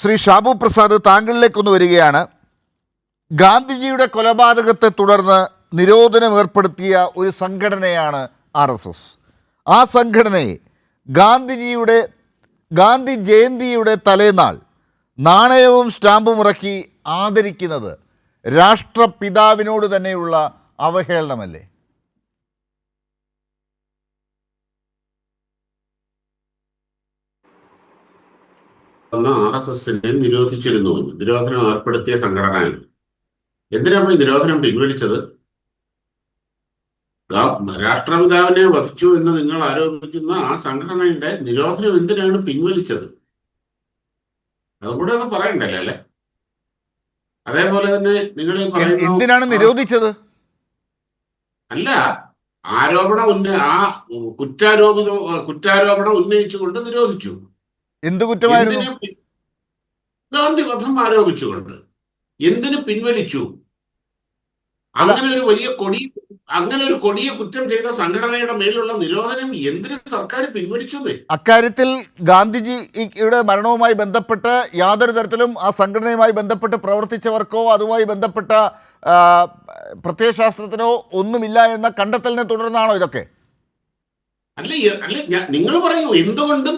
ശ്രീ ഷാബു പ്രസാദ് താങ്കളിലേക്കൊന്ന് വരികയാണ്. ഗാന്ധിജിയുടെ കൊലപാതകത്തെ തുടർന്ന് നിരോധനം ഏർപ്പെടുത്തിയ ഒരു സംഘടനയാണ് ആർ എസ് എസ്. ആ സംഘടനയെ ഗാന്ധിജിയുടെ ഗാന്ധി ജയന്തിയുടെ തലേനാൾ നാണയവും സ്റ്റാമ്പും ഇറക്കി ആദരിക്കുന്നത് രാഷ്ട്രപിതാവിനോട് തന്നെയുള്ള അവഹേളനമല്ലേ? അന്ന് ആർ എസ് എസിനെ നിരോധിച്ചിരുന്നു നിരോധനം ഏർപ്പെടുത്തിയ സംഘടനയാണ് എന്തിനാണ് ഈ നിരോധനം പിൻവലിച്ചത്? രാഷ്ട്രപിതാവിനെ വധിച്ചു എന്ന് നിങ്ങൾ ആരോപിക്കുന്ന ആ സംഘടനയുടെ നിരോധനം എന്തിനാണ് പിൻവലിച്ചത്? അതുകൂടെ അത് പറയണ്ടല്ലേ അല്ലെ? അതേപോലെ തന്നെ നിങ്ങൾ എന്തിനാണ് നിരോധിച്ചത്? അല്ല ആരോപണം ഉന്ന ആ കുറ്റാരോപിത കുറ്റാരോപണം ഉന്നയിച്ചുകൊണ്ട് നിരോധിച്ചു. എന്ത് കുറ്റമായിരുന്നു? ഗാന്ധി വധം ആരോപിച്ചുകൊണ്ട് എന്തിനു പിൻവലിച്ചു? അങ്ങനെ ഒരു വലിയ കൊടി അങ്ങനെ ഒരു കൊടിയ കുറ്റം ചെയ്ത സംഘടനയുടെ മേലുള്ള നിരോധനം എന്തിനു സർക്കാർ പിൻവലിച്ചു അക്കാര്യത്തിൽ ഗാന്ധിജിയുടെ മരണവുമായി ബന്ധപ്പെട്ട് യാതൊരു തരത്തിലും ആ സംഘടനയുമായി ബന്ധപ്പെട്ട് പ്രവർത്തിച്ചവർക്കോ അതുമായി ബന്ധപ്പെട്ട പ്രത്യയശാസ്ത്രത്തിനോ ഒന്നുമില്ല എന്ന കണ്ടെത്തലിനെ തുടർന്നാണോ ഇതൊക്കെ? അല്ല അല്ല ഞാൻ നിങ്ങൾ പറയൂ എന്തുകൊണ്ട്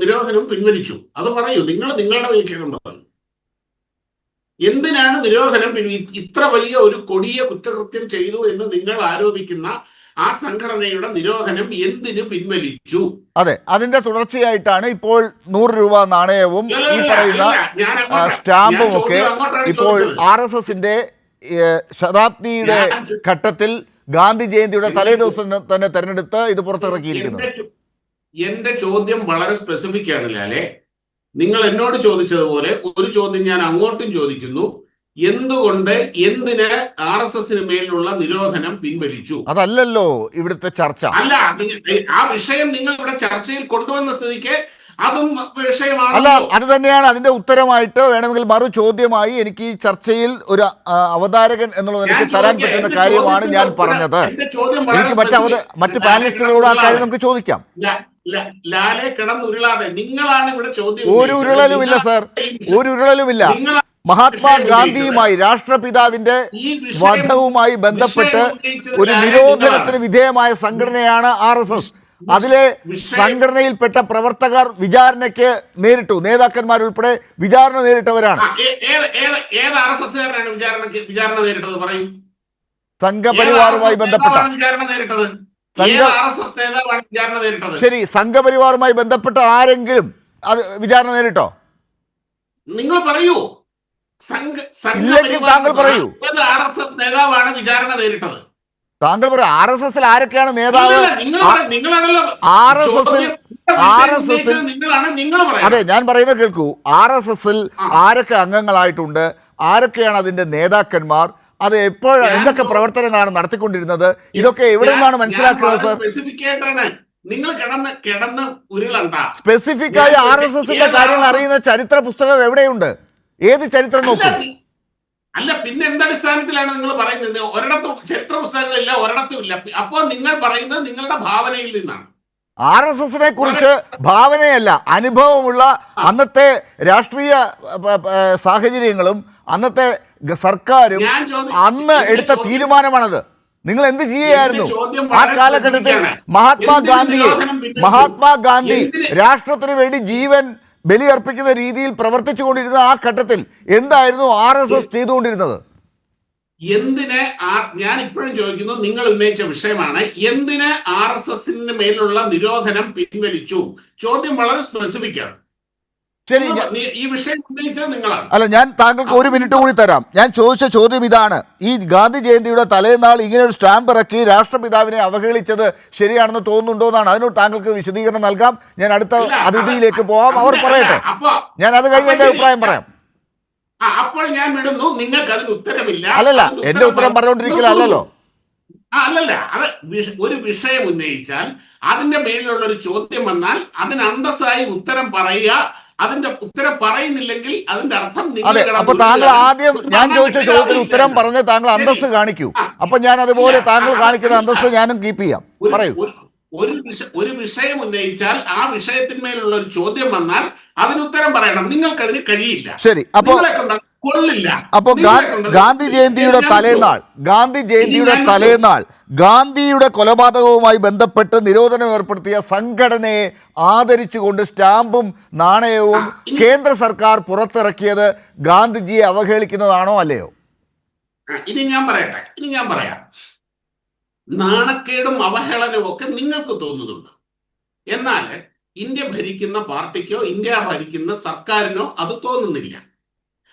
നിരോധനം പിൻവലിച്ചു. അത് പറയൂ നിങ്ങൾ നിങ്ങളുടെ വ്യാഖ്യാനം പറഞ്ഞു എന്തിനാണ് നിരോധനം പിൻ- ഇത്ര വലിയ ഒരു കൊടിയ കുറ്റകൃത്യം ചെയ്തു എന്ന് നിങ്ങൾ ആരോപിക്കുന്ന ആ സംഘടനയുടെ നിരോധനം എന്തിന് പിൻവലിച്ചു? അതെ അതിന്റെ തുടർച്ചയായിട്ടാണ് ഇപ്പോൾ നൂറ് രൂപ നാണയവും ഈ പറയുന്ന സ്റ്റാമ്പും ഒക്കെ ഇപ്പോൾ. ആർ എസ് എസിന്റെ ശതാബ്ദിയുടെ ഘട്ടത്തിൽ ഗാന്ധി ജയന്തിയുടെ തലേ ദിവസം തന്നെ തെരഞ്ഞെടുത്ത് ഇത് പുറത്തിറക്കിയിരിക്കുന്നത്. എന്റെ ചോദ്യം വളരെ സ്പെസിഫിക് ആണ് ലാലെ. നിങ്ങൾ എന്നോട് ചോദിച്ചതുപോലെ ഒരു ചോദ്യം ഞാൻ അങ്ങോട്ടും ചോദിക്കുന്നു. എന്തുകൊണ്ട് എന്തിന് ആർ എസ് എസിന് മേലുള്ള നിരോധനം പിൻവലിച്ചു? അതല്ലല്ലോ ഇവിടുത്തെ ചർച്ച. അല്ല ആ വിഷയം നിങ്ങൾ ഇവിടെ ചർച്ചയിൽ കൊണ്ടുവന്ന സ്ഥിതിക്ക് അതും അല്ല അത് തന്നെയാണ് അതിന്റെ ഉത്തരമായിട്ട് വേണമെങ്കിൽ മറു ചോദ്യമായി എനിക്ക് ഈ ചർച്ചയിൽ ഒരു അവതാരകൻ എന്നുള്ളത് എനിക്ക് തരാൻ പറ്റുന്ന കാര്യമാണ് ഞാൻ പറഞ്ഞത്. എനിക്ക് മറ്റ് മറ്റ് പാനലിസ്റ്റുകളോട് ആ കാര്യം നമുക്ക് ചോദിക്കാം. ലാലെ കിടന്നുരുളാതെ നിങ്ങളാണ് ഇവിടെ ചോദ്യം ഒരു. ഉരുളലുമില്ല സർ. ഒരു ഉരുളലുമില്ല. മഹാത്മാഗാന്ധിയുമായി രാഷ്ട്രപിതാവിന്റെ വധവുമായി ബന്ധപ്പെട്ട് ഒരു നിരോധനത്തിന് വിധേയമായ സംഘടനയാണ് ആർ എസ് എസ്. അതിലെ സംഘടനയിൽപ്പെട്ട പ്രവർത്തകർ വിചാരണയ്ക്ക് നേരിട്ടു. നേതാക്കന്മാരുൾപ്പെടെ വിചാരണ നേരിട്ടവരാണ്. സംഘപരിവാറുമായി ബന്ധപ്പെട്ട ശരി സംഘപരിവാറുമായി ബന്ധപ്പെട്ട ആരെങ്കിലും അത് വിചാരണ നേരിട്ടോ? നിങ്ങൾ പറയൂ. സംഘ താങ്കൾ പറയൂ. ആർ എസ് എസ് നേതാവാണ് വിചാരണ നേരിട്ടത്. താങ്കൾ പറയും ആർ എസ് എസിൽ ആരൊക്കെയാണ് നേതാവ്? ആർ എസ് എസിൽ ആർ എസ് എസിൽ അതെ ഞാൻ പറയുന്നത് കേൾക്കൂ. ആർ എസ് എസിൽ. ആരൊക്കെ അംഗങ്ങളായിട്ടുണ്ട്? ആരൊക്കെയാണ് അതിന്റെ നേതാക്കന്മാർ? അത് എപ്പോഴാണ് എന്തൊക്കെ പ്രവർത്തനങ്ങളാണ് നടത്തിക്കൊണ്ടിരുന്നത്? ഇതൊക്കെ എവിടെ നിന്നാണ് മനസ്സിലാക്കുന്നത് സർ? നിങ്ങൾ കിടന്ന് കിടന്ന് ഉരുളണ്ട. സ്പെസിഫിക് ആയി ആർ എസ് എസിന്റെ കാര്യങ്ങൾ അറിയുന്ന ചരിത്ര പുസ്തകം എവിടെയുണ്ട്? ഏത് ചരിത്രം നോക്കും. അല്ല പിന്നെ എന്തടിസ്ഥാനത്തിലാണ് നിങ്ങൾ പറയുന്നത്? ഒരിടത്തും ചരിത്ര പുസ്തകങ്ങളില്ല ഒരിടത്തും ഇല്ല. അപ്പോൾ നിങ്ങൾ പറയുന്നത് നിങ്ങളുടെ ഭാവനയിൽ നിന്നാണ്. ആർ എസ് എസിനെ കുറിച്ച് ഭാവനയല്ല അനുഭവമുള്ള അന്നത്തെ രാഷ്ട്രീയ സാഹചര്യങ്ങളും അന്നത്തെ സർക്കാരും അന്ന് എടുത്ത തീരുമാനമാണത്. നിങ്ങൾ എന്ത് ചെയ്യുകയായിരുന്നു? ആ കാലഘട്ടത്തിൽ മഹാത്മാഗാന്ധിയെ? മഹാത്മാഗാന്ധി? രാഷ്ട്രത്തിന് വേണ്ടി ജീവൻ ബലിയർപ്പിക്കുന്ന രീതിയിൽ പ്രവർത്തിച്ചു കൊണ്ടിരുന്ന ആ ഘട്ടത്തിൽ എന്തായിരുന്നു ആർ എസ് എസ് ചെയ്തുകൊണ്ടിരുന്നത്? എന്തിനെ ആ- ഞാൻ ഇപ്പോഴും ചോദിക്കുന്നു നിങ്ങൾ ഉന്നയിച്ച വിഷയമാണ്. എന്തിനെ ആർ എസ് എസിന് മേലുള്ള നിരോധനം പിൻവലിച്ചു? ചോദ്യം വളരെ സ്പെസിഫിക് ആണ്. ശരി നിങ്ങൾ- ഞാൻ- നീ- ഈ വിഷയം ഉന്നയിച്ചത് നിങ്ങളാണ്. അല്ല ഞാൻ താങ്കൾക്ക് ഒരു മിനിറ്റ് കൂടി തരാം. ഞാൻ ചോദിച്ച ചോദ്യം ഇതാണ്. ഈ ഗാന്ധി ജയന്തിയുടെ തലേനാൾ ഇങ്ങനെ ഒരു സ്റ്റാമ്പ് ഇറക്കി രാഷ്ട്രപിതാവിനെ അവഹേളിച്ചത് ശരിയാണെന്ന് തോന്നുന്നുണ്ടോ എന്നാണ്. അതിനോട് താങ്കൾക്ക് വിശദീകരണം നൽകാം. ഞാൻ അടുത്ത അതിഥിയിലേക്ക് പോവാം. അവർ പറയട്ടെ. ഞാൻ അത് കഴിഞ്ഞ് എന്റെ അഭിപ്രായം പറയാം. അപ്പോൾ ഞാൻ വിടുന്നു. നിങ്ങൾക്ക് അതിന് ഉത്തരമില്ല. അല്ലല്ല എന്റെ ഉത്തരം പറ- പറഞ്ഞുകൊണ്ടിരിക്കില്ല അല്ലല്ലോ. അല്ലല്ല. അത് ഒരു വിഷയം ഉന്നയിച്ചാൽ അതിന്റെ മേലിലുള്ള ഒരു ചോദ്യം വന്നാൽ അതിന് അന്തസ്സായി ഉത്തരം പറയുക അതിന്റെ ഉത്തരം പറയുന്നില്ലെങ്കിൽ അതിന്റെ അർത്ഥം അതെ അപ്പൊ താങ്കൾ. ആദ്യം ഞാൻ ചോദിച്ച ചോദ്യത്തിന് ഉത്തരം പറഞ്ഞ് താങ്കൾ അന്തസ് അന്തസ്സ് കാണിക്കൂ. അപ്പൊ ഞാൻ അതുപോലെ താങ്കൾ കാണിക്കുന്ന അന്തസ് അന്തസ്സ് ഞാനും കീപ്പ് ചെയ്യാം. പറയൂ ഒരു- ഒരു വിഷ ഒരു വിഷയം ഉന്നയിച്ചാൽ ആ വിഷയത്തിന്മേലുള്ള ഒരു ചോദ്യം വന്നാൽ അതിന് ഉത്തരം പറയണം. നിങ്ങൾക്ക് അതിന് കഴിയില്ല. ശരി അപ്പോ കൊള്ളില്ല. അപ്പോ ഗാന്ധി ജയന്തിയുടെ തലേനാൾ ഗാന്ധി ജയന്തിയുടെ തലേനാൾ ഗാന്ധിയുടെ കൊലപാതകവുമായി ബന്ധപ്പെട്ട് നിരോധനം ഏർപ്പെടുത്തിയ സംഘടനയെ ആദരിച്ചുകൊണ്ട് സ്റ്റാമ്പും നാണയവും കേന്ദ്ര സർക്കാർ പുറത്തിറക്കിയത് ഗാന്ധിജിയെ അവഹേളിക്കുന്നതാണോ അല്ലയോ? ഇനി ഞാൻ പറയട്ടെ ഇനി ഞാൻ പറയാം. നാണക്കേടും അവഹേളനവും ഒക്കെ നിങ്ങൾക്ക് തോന്നുന്നുണ്ട്? എന്നാൽ ഇന്ത്യ ഭരിക്കുന്ന പാർട്ടിക്കോ ഇന്ത്യ ഭരിക്കുന്ന സർക്കാരിനോ അത് തോന്നുന്നില്ല.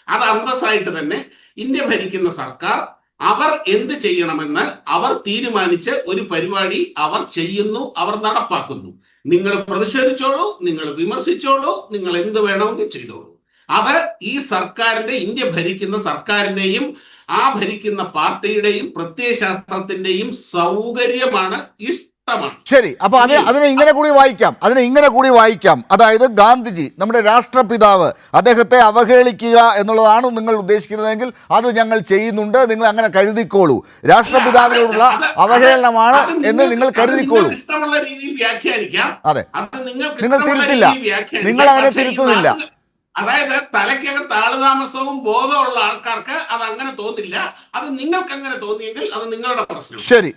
അത് അന്തസ്സായിട്ട് തന്നെ ഇന്ത്യ ഭരിക്കുന്ന സർക്കാർ അവർ എന്ത് ചെയ്യണമെന്ന് അവർ തീരുമാനിച്ച് ഒരു പരിപാടി അവർ ചെയ്യുന്നു അവർ നടപ്പാക്കുന്നു. നിങ്ങൾ പ്രതിഷേധിച്ചോളൂ നിങ്ങൾ വിമർശിച്ചോളൂ നിങ്ങൾ എന്ത് വേണമെങ്കിൽ ചെയ്തോളൂ. അത് ഈ സർക്കാരിന്റെ ഇന്ത്യ ഭരിക്കുന്ന സർക്കാരിന്റെയും ആ ഭരിക്കുന്ന പാർട്ടിയുടെയും പ്രത്യയശാസ്ത്രത്തിന്റെയും സൗകര്യമാണ് ഇഷ്ടമാണ് ശരി അപ്പൊ അത് അതിനെ ഇങ്ങനെ കൂടി വായിക്കാം. അതിനെ ഇങ്ങനെ കൂടി വായിക്കാം. അതായത് ഗാന്ധിജി നമ്മുടെ രാഷ്ട്രപിതാവ് അദ്ദേഹത്തെ അവഹേളിക്കുക എന്നുള്ളതാണ് നിങ്ങൾ ഉദ്ദേശിക്കുന്നതെങ്കിൽ അത് ഞങ്ങൾ ചെയ്യുന്നുണ്ട്. നിങ്ങൾ അങ്ങനെ കരുതിക്കോളൂ. രാഷ്ട്രപിതാവിനോടുള്ള അവഹേളനമാണ് എന്ന് നിങ്ങൾ കരുതിക്കോളൂ. അതെ. നിങ്ങൾ തിരുത്തില്ല. നിങ്ങൾ അങ്ങനെ തിരുത്തുന്നില്ല. അതായത് തലയ്ക്കകത്ത് ആളുതാമസവും ബോധമുള്ള ആൾക്കാർക്ക് അത് അങ്ങനെ തോന്നില്ല. അത് നിങ്ങൾക്ക് അങ്ങനെ തോന്നിയെങ്കിൽ അത് നിങ്ങളുടെ പ്രശ്നം ശരി